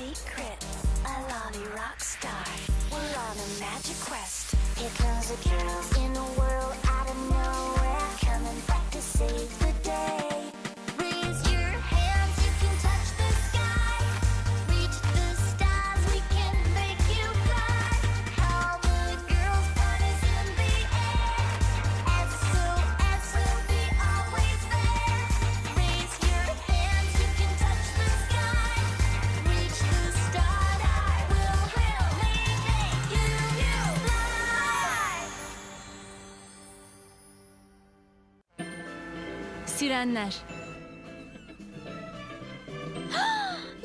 secret. A lolly rock star. We're on a magic quest. Here comes a world Sirenler.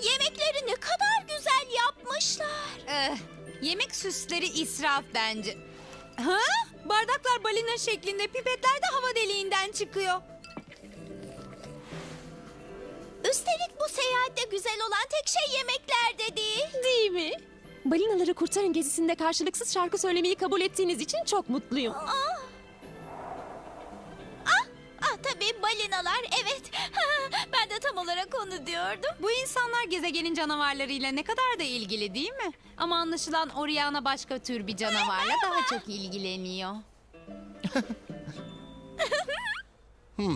Yemekleri ne kadar güzel yapmışlar. Eh, yemek süsleri israf bence. Ha? Bardaklar balina şeklinde, pipetler de hava deliğinden çıkıyor. Üstelik bu seyahatte güzel olan tek şey yemekler de değil. Değil mi? Balinaları kurtarın gezisinde karşılıksız şarkı söylemeyi kabul ettiğiniz için çok mutluyum. Ah, tabii balinalar evet. ben de tam olarak onu diyordum. Bu insanlar gezegenin canavarlarıyla ne kadar da ilgili değil mi? Ama anlaşılan Oriana başka tür bir canavarla daha çok ilgileniyor.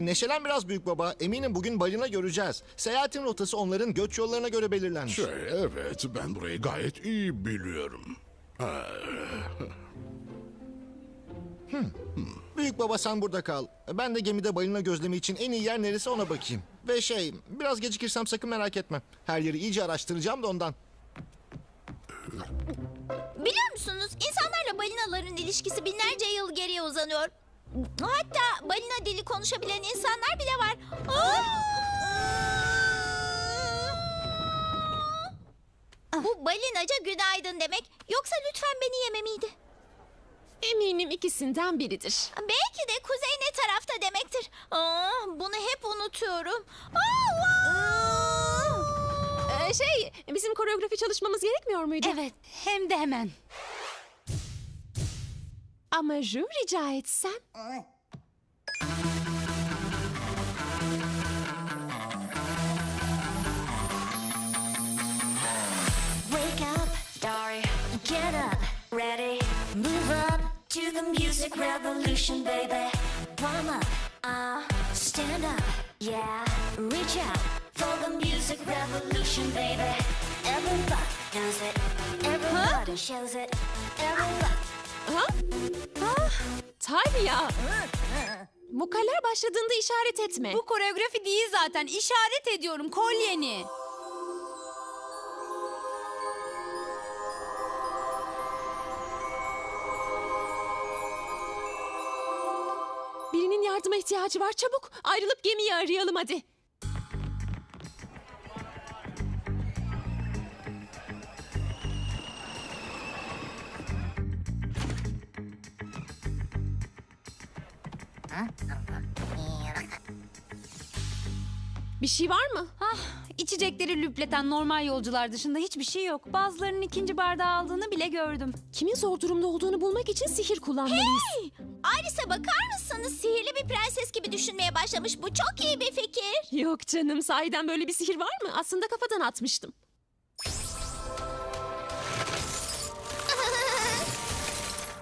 Neşelen biraz büyük baba. Eminim bugün balina göreceğiz. Seyahatin rotası onların göç yollarına göre belirlenmiş. Şey, evet ben burayı gayet iyi biliyorum. Ha, Büyük baba sen burada kal. Ben de gemide balina gözlemi için en iyi yer neresi ona bakayım. Ve şey, biraz gecikirsem sakın merak etme. Her yeri iyice araştıracağım da ondan. Biliyor musunuz insanlarla balinaların ilişkisi binlerce yıl geriye uzanıyor. Hatta balina dili konuşabilen insanlar bile var. Bu balinaca günaydın demek. Yoksa lütfen beni yeme miydi? Eminim ikisinden biridir. Belki de kuzey ne tarafta demektir. Aa, bunu hep unutuyorum. Allah! Ee, şey, bizim koreografi çalışmamız gerekmiyor muydu? Evet, hem de hemen. Ama Ju rica etsem. Wake up, Dari. Get up, ready. The music revolution, baby. Warm up, uh, stand up, yeah. Reach out for the music revolution, baby. Everybody knows it. Everybody shows it. Everybody. Ha? Ah, Talya. Vokaller başladığında işaret etme. Bu koreografi değil zaten. İşaret ediyorum kolyeni. Yardıma ihtiyacı var. Çabuk ayrılıp gemiyi arayalım hadi. Bir şey var mı? Ah, içecekleri lüpleten normal yolcular dışında hiçbir şey yok. Bazılarının ikinci bardağı aldığını bile gördüm. Kimin zor durumda olduğunu bulmak için sihir kullanmalıyız. Iris'e bakar mısınız? Sihirli bir prenses gibi düşünmeye başlamış. Bu çok iyi bir fikir. Yok canım sahiden böyle bir sihir var mı? Aslında kafadan atmıştım.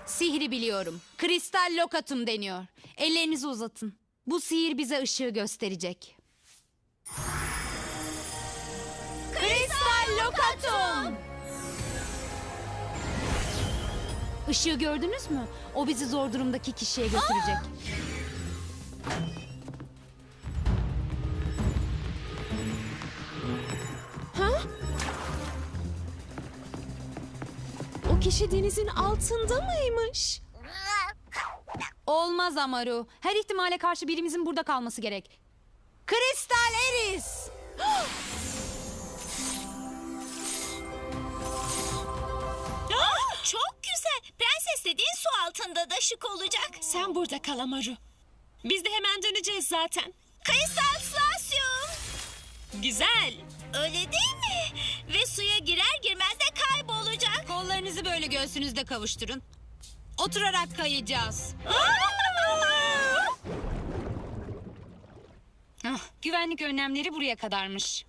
Sihri biliyorum. Kristal lokatum deniyor. Ellerinizi uzatın. Bu sihir bize ışığı gösterecek. Kristal lokatum! Işığı gördünüz mü? O bizi zor durumdaki kişiye götürecek. Ha? O kişi denizin altında mıymış? Olmaz Amaru. Her ihtimale karşı birimizin burada kalması gerek. Kristal Eris! Prenses dediğin su altında da şık olacak. Sen burada kal Amaru. Biz de hemen döneceğiz zaten. Kristal stasyum. Güzel. Öyle değil mi? Ve suya girer girmez de kaybolacak. Kollarınızı böyle göğsünüzde kavuşturun. Oturarak kayacağız. Ah, güvenlik önlemleri buraya kadarmış.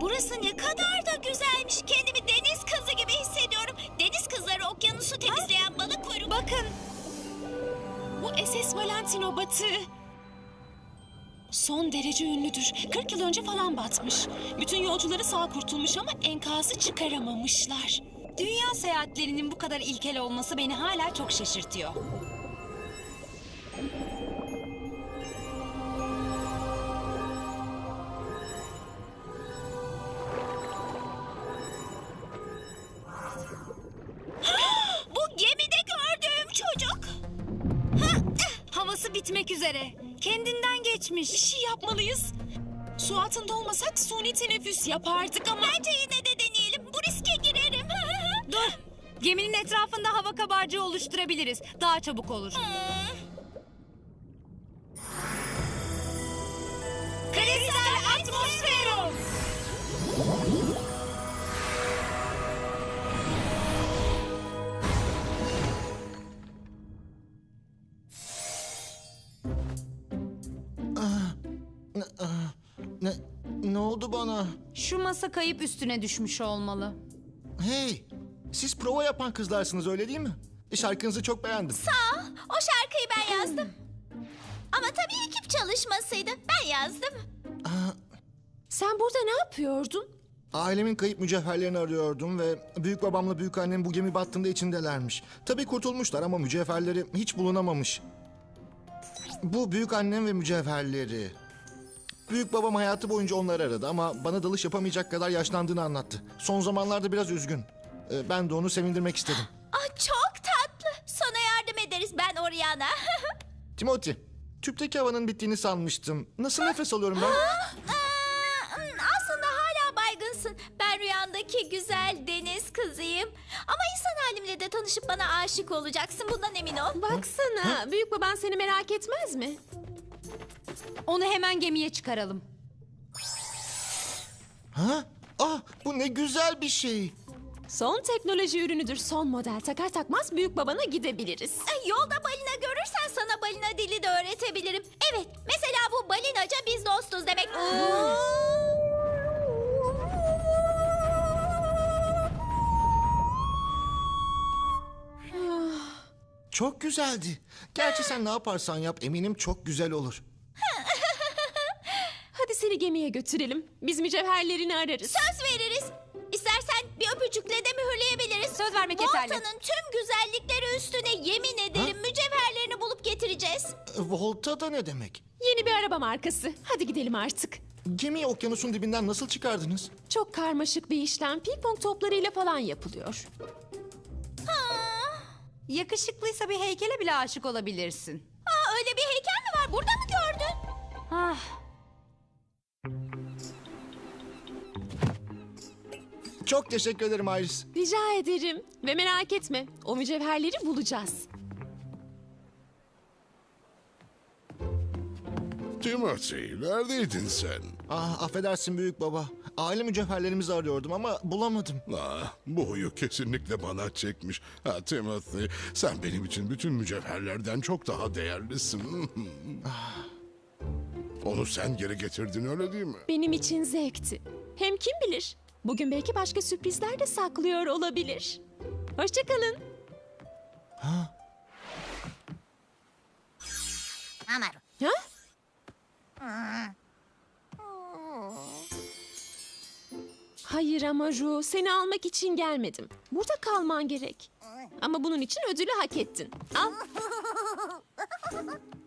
Burası ne kadar da güzelmiş. Kendimi deniz kızı gibi hissediyorum. Deniz kızları okyanusu temizleyen balık kuyruğu. Bakın. Bu SS Valentino batığı. Son derece ünlüdür. 40 yıl önce falan batmış. Bütün yolcuları sağ kurtulmuş ama enkazı çıkaramamışlar. Dünya seyahatlerinin bu kadar ilkel olması beni hala çok şaşırtıyor. Kabarcığı oluşturabiliriz. Daha çabuk olur. Kristal atmosferum. Ne, ne oldu bana? Şu masa kayıp üstüne düşmüş olmalı. Hey, siz prova yapan kızlarsınız öyle değil mi? Şarkınızı çok beğendim. Aa, o şarkıyı ben yazdım. Ama tabii ekip çalışmasıydı. Ben yazdım. Sen burada ne yapıyordun? Ailemin kayıp mücevherlerini arıyordum ve büyük babamla büyük annem bu gemi battığında içindelermiş. Tabii kurtulmuşlar ama mücevherleri hiç bulunamamış. Bu büyük annem ve mücevherleri. Büyük babam hayatı boyunca onları aradı ama bana dalış yapamayacak kadar yaşlandığını anlattı. Son zamanlarda biraz üzgün. Ee, Ben de onu sevindirmek istedim. Ah, çok Oriana. Timothy, tüpteki havanın bittiğini sanmıştım. Nasıl nefes alıyorum ben? Aa, Aslında hala baygınsın. Ben rüyandaki güzel deniz kızıyım. Ama insan halimle de tanışıp bana aşık olacaksın. Bundan emin ol. Baksana, büyük baban seni merak etmez mi? Onu hemen gemiye çıkaralım. Ha? Ah, bu ne güzel bir şey. Son teknoloji ürünüdür. Son model. Takar takmaz büyük babana gidebiliriz. Ay, Yolda balina görürsen sana balina dili de öğretebilirim. Evet, mesela bu balinaca biz dostuz demek. Çok güzeldi. Gerçi sen ne yaparsan yap eminim çok güzel olur. Hadi seni gemiye götürelim. Biz mücevherlerini ararız. Söz veririz. İstersen bir öpücükle de mühürleyebiliriz. Söz vermek yeterli. Volta'nın tüm güzellikleri üstüne yemin ederim mücevherlerini bulup getireceğiz. E, Volta da ne demek? Yeni bir araba markası. Hadi gidelim artık. Gemiyi okyanusun dibinden nasıl çıkardınız? Çok karmaşık bir işlem. Ping pong toplarıyla falan yapılıyor. Yakışıklıysa bir heykele bile aşık olabilirsin. Aa, öyle bir heykel mi var? Burada mı gördün? Ah, Çok teşekkür ederim Iris. Rica ederim. Ve merak etme. O mücevherleri bulacağız. Timothy, neredeydin sen? Ah affedersin büyük baba. Aile mücevherlerimizi arıyordum ama bulamadım. Ah, bu huyu kesinlikle bana çekmiş. Ha Timothy, sen benim için bütün mücevherlerden çok daha değerlisin. Onu sen geri getirdin öyle değil mi? Benim için zevkti. Hem kim bilir? Bugün belki başka sürprizler de saklıyor olabilir. Hoşçakalın. Ha? Hayır ama Ru, seni almak için gelmedim. Burada kalman gerek. Ama bunun için ödülü hak ettin. Al.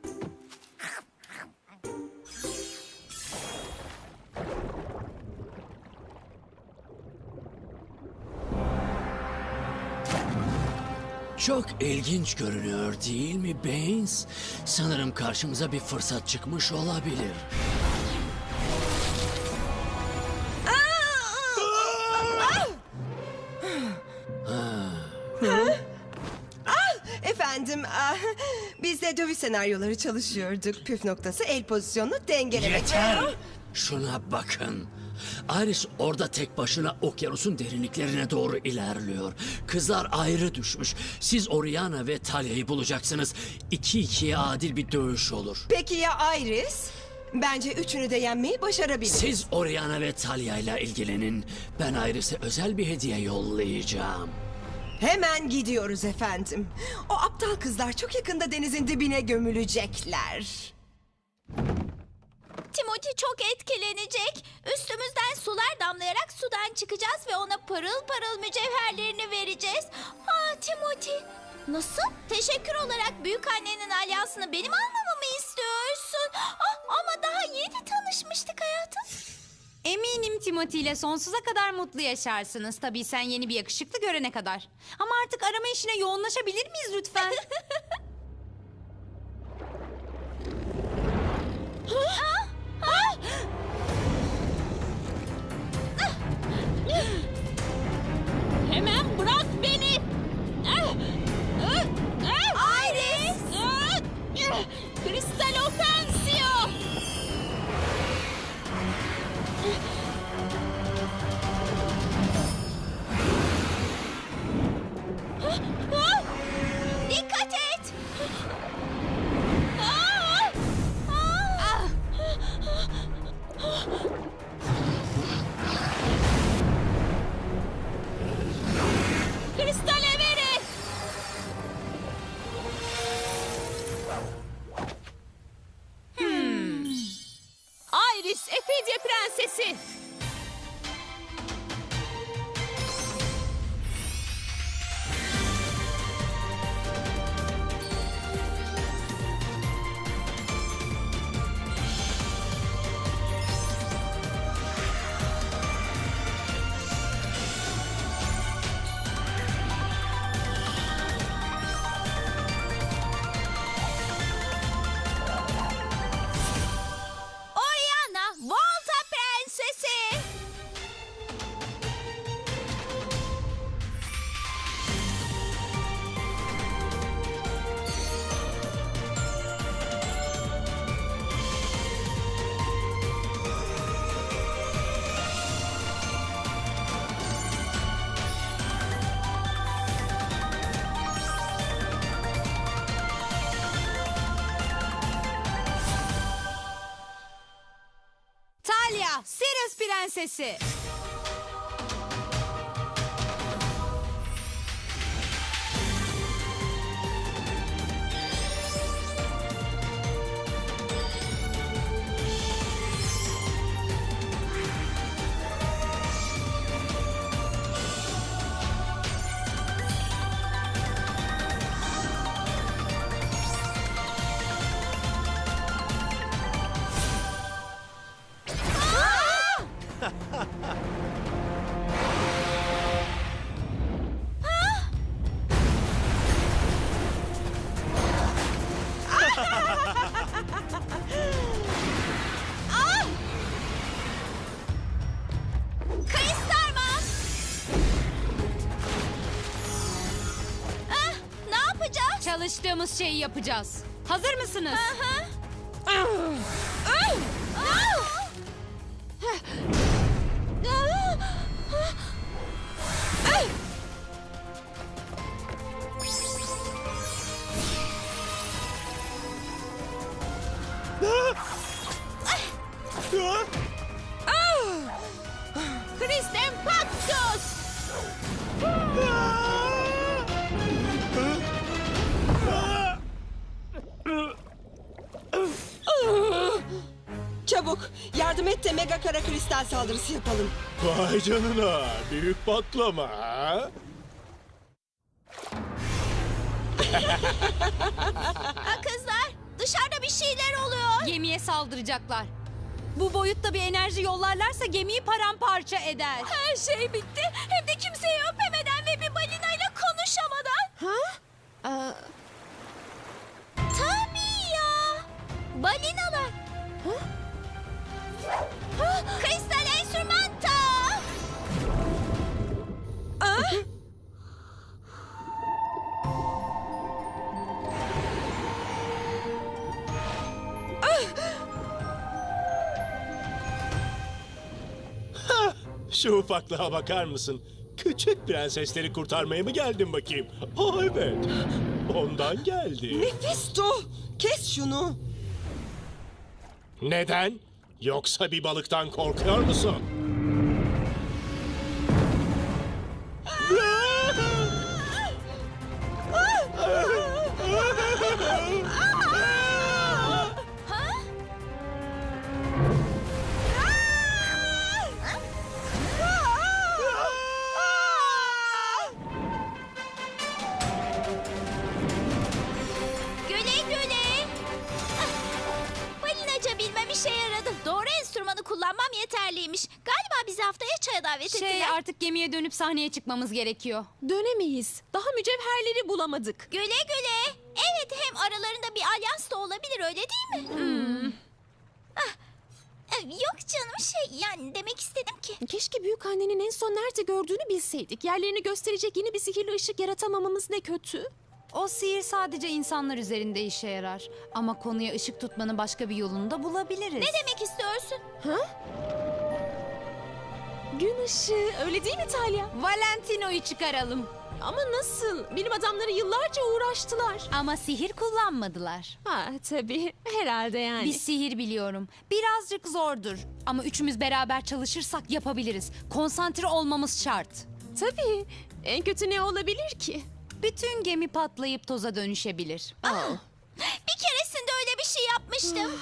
Çok ilginç görünüyor değil mi Baines? Sanırım karşımıza bir fırsat çıkmış olabilir. Efendim, ah, biz de dövüş senaryoları çalışıyorduk. Püf noktası el pozisyonunu dengelemek. Yeter! Şuna bakın. Iris orada tek başına okyanusun derinliklerine doğru ilerliyor. Kızlar ayrı düşmüş. Siz Oriana ve Talya'yı bulacaksınız. İki ikiye adil bir dövüş olur. Peki ya Iris? Bence üçünü de yenmeyi başarabiliriz. Siz Oriana ve Talia ile ilgilenin. Ben Iris'e özel bir hediye yollayacağım. Hemen gidiyoruz efendim. O aptal kızlar çok yakında denizin dibine gömülecekler. Timothy çok etkilenecek. Üstümüzden sular damlayarak sudan çıkacağız ve ona parıl parıl mücevherlerini vereceğiz. Aa Timothy. Nasıl? Teşekkür olarak büyük annenin alyansını benim almamı mı istiyorsun? Ah, ama daha yeni tanışmıştık hayatım. Eminim Timothy ile sonsuza kadar mutlu yaşarsınız. Tabii sen yeni bir yakışıklı görene kadar. Ama artık arama işine yoğunlaşabilir miyiz lütfen? Hemen Amen. Sirius Çalıştığımız şeyi yapacağız. Hazır mısınız? Ah! Kristal saldırısı yapalım. Vay canına büyük patlama. ha? Kızlar, dışarıda bir şeyler oluyor. Gemiye saldıracaklar. Bu boyutta bir enerji yollarlarsa gemiyi paramparça eder. Her şey bitti. Hem de kimseyi öpemeden ve bir balinayla konuşamadan. Aa, Şu ufaklığa bakar mısın? Küçük prensesleri kurtarmaya mı geldin bakayım? Oh evet. Ondan geldi. Mephisto kes şunu. Neden? Yoksa bir balıktan korkuyor musun? Yeterliymiş. Galiba bizi haftaya çaya davet Şey ettiler. artık gemiye dönüp sahneye çıkmamız gerekiyor. Dönemeyiz. Daha mücevherleri bulamadık. Güle güle. Evet hem aralarında bir alyans da olabilir öyle değil mi? Ah, e, yok canım şey yani demek istedim ki. Keşke büyük annenin en son nerede gördüğünü bilseydik. Yerlerini gösterecek yeni bir sihirli ışık yaratamamamız ne kötü. O sihir sadece insanlar üzerinde işe yarar. Ama konuya ışık tutmanın başka bir yolunu da bulabiliriz. Ne demek istiyorsun? Gün ışığı öyle değil mi Talya? Valentino'yu çıkaralım. Ama nasıl? Bilim adamları yıllarca uğraştılar. Ama sihir kullanmadılar. Ha tabii herhalde yani. Bir sihir biliyorum. Birazcık zordur. Ama üçümüz beraber çalışırsak yapabiliriz. Konsantre olmamız şart. Tabii. En kötü ne olabilir ki? Bütün gemi patlayıp toza dönüşebilir. Bir keresinde öyle bir şey yapmıştım.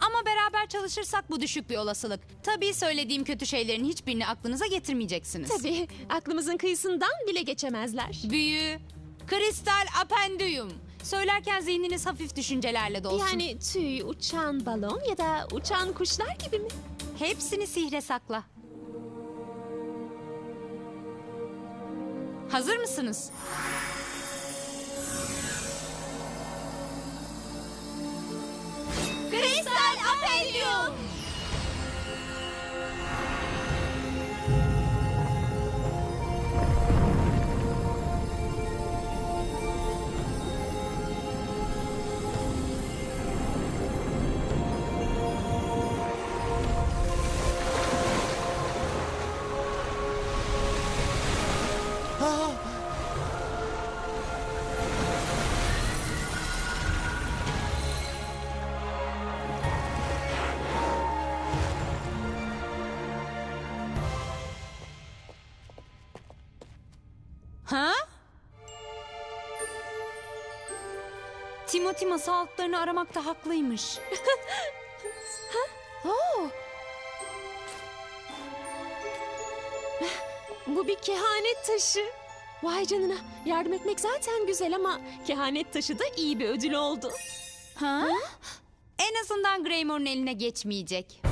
Ama beraber çalışırsak bu düşük bir olasılık. Tabii söylediğim kötü şeylerin hiçbirini aklınıza getirmeyeceksiniz. Tabii aklımızın kıyısından bile geçemezler. Büyü, kristal apendiyum. Söylerken zihniniz hafif düşüncelerle dolsun. Yani tüy, uçan balon ya da uçan kuşlar gibi mi? Hepsini sihre sakla. Hazır mısınız? Kristal apelyum. Timothy masa altlarını aramakta haklıymış. Oo. Bu bir kehanet taşı. Vay canına. Yardım etmek zaten güzel ama kehanet taşı da iyi bir ödül oldu. Ha? En azından Greymore'un eline geçmeyecek.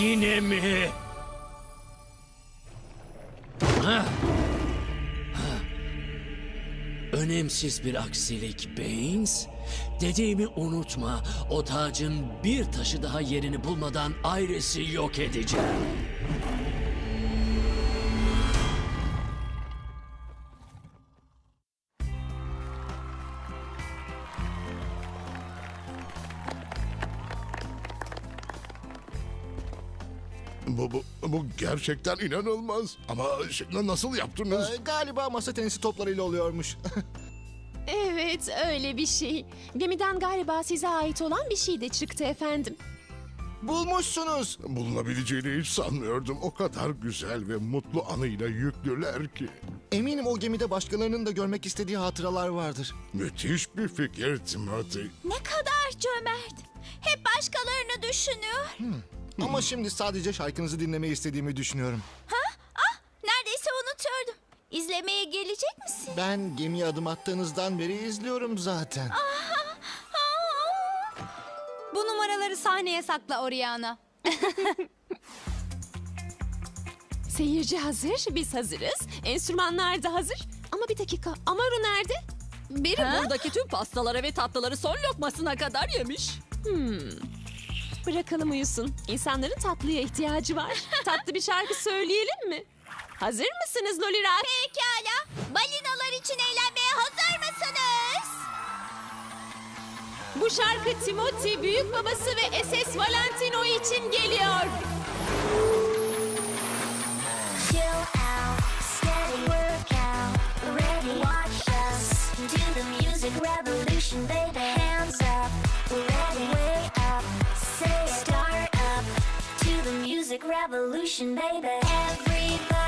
Yine mi? Önemsiz bir aksilik Baines. Dediğimi unutma. O tacın bir taşı daha yerini bulmadan Iris'i yok edeceğim. Bu, gerçekten inanılmaz. Ama şey, nasıl yaptınız? Ee, galiba masa tenisi toplarıyla oluyormuş. Evet öyle bir şey. Gemiden galiba size ait olan bir şey de çıktı efendim. Bulmuşsunuz. Bulunabileceğini hiç sanmıyordum. O kadar güzel ve mutlu anıyla yüklüler ki. Eminim o gemide başkalarının da görmek istediği hatıralar vardır. Müthiş bir fikir Timothy. Ne kadar cömert. Hep başkalarını düşünüyor. Ama şimdi sadece şarkınızı dinlemeyi istediğimi düşünüyorum. Neredeyse unutuyordum. İzlemeye gelecek misin? Ben gemiye adım attığınızdan beri izliyorum zaten. Bu numaraları sahneye sakla Oriana. Seyirci hazır, biz hazırız. Enstrümanlar da hazır. Ama bir dakika, Amaru nerede? Biri buradaki tüm pastaları ve tatlıları son lokmasına kadar yemiş. Bırakalım uyusun. İnsanların tatlıya ihtiyacı var. Tatlı bir şarkı söyleyelim mi? Hazır mısınız Lolira? Pekala. Balinalar için eğlenmeye hazır mısınız? Bu şarkı Timothy, büyük babası ve SS Valentino için geliyor. Revolution, baby. Music revolution, baby. Everybody.